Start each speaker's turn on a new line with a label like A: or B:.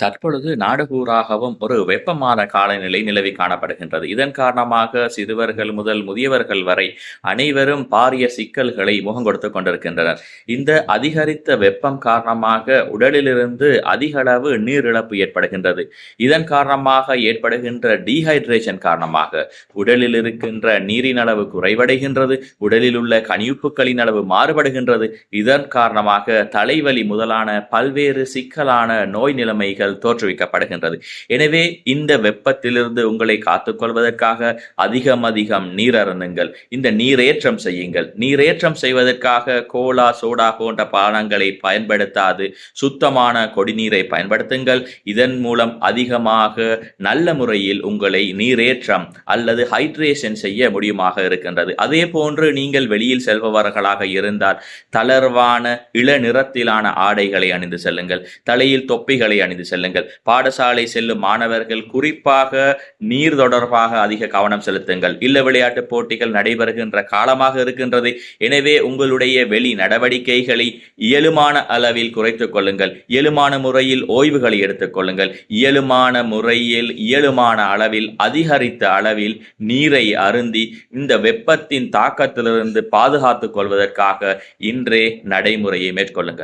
A: தற்பொழுது நாடுகூறாகவும் ஒரு வெப்பமான காலநிலை நிலவி காணப்படுகின்றது. இதன் காரணமாக சிறுவர்கள் முதல் முதியவர்கள் வரை அனைவரும் பாரிய சிக்கல்களை முகம் கொடுத்து கொண்டிருக்கின்றனர். இந்த அதிகரித்த வெப்பம் காரணமாக உடலிலிருந்து அதிக அளவு நீரிழப்பு ஏற்படுகின்றது. இதன் காரணமாக ஏற்படுகின்ற டீஹைட்ரேஷன் காரணமாக உடலில் இருக்கின்ற நீரின் அளவு குறைவடைகின்றது உடலில் உள்ள கனியுப்புகளின் அளவு மாறுபடுகின்றது. இதன் காரணமாக தலைவலி முதலான பல்வேறு சிக்கலான நோய் நிலைமைகள் தோற்றுவிக்கப்படுகின்றது. எனவே இந்த வெப்பத்திலிருந்து உங்களை காத்துக்கொள்வதற்காக அதிகம் அதிகம் நீர் அருந்துங்கள் இந்த நீரேற்றம் செய்யுங்கள். நீரேற்றம் செய்வதற்காக கோலா சோடா போன்ற பானங்களை பயன்படுத்தாது. சுத்தமான கொடிநீரை பயன்படுத்துங்கள். இதன் மூலம் அதிகமாக நல்ல முறையில் உங்களை நீரேற்றம் அல்லது ஹைட்ரேஷன் செய்ய முடியுமாக இருக்கின்றது. அதே போன்று நீங்கள் வெளியில் செல்பவர்களாக இருந்தால் தளர்வான இள நிறத்திலான ஆடைகளை அணிந்து செல்லுங்கள். தலையில் தொப்பிகளை அணிந்து செல்லுங்கள். பாடசாலை செல்லும் மாணவர்கள் குறிப்பாக நீர் தொடர்பாக அதிக கவனம் செலுத்துங்கள். இல்ல விளையாட்டு போட்டிகள் நடைபெறுகின்ற காலமாக இருக்கின்றது. எனவே உங்களுடைய வெளி நடவடிக்கைகளை இயலுமான அளவில் குறைத்துக் கொள்ளுங்கள். இயலுமான முறையில் ஓய்வுகளை எடுத்துக் கொள்ளுங்கள். இயலுமான முறையில் இயலுமான அளவில் அதிகரித்த அளவில் நீரை அருந்தி இந்த வெப்பத்தின் தாக்கத்திலிருந்து பாதுகாத்துக் கொள்வதற்காக இன்றே நடைமுறையை மேற்கொள்ளுங்கள்.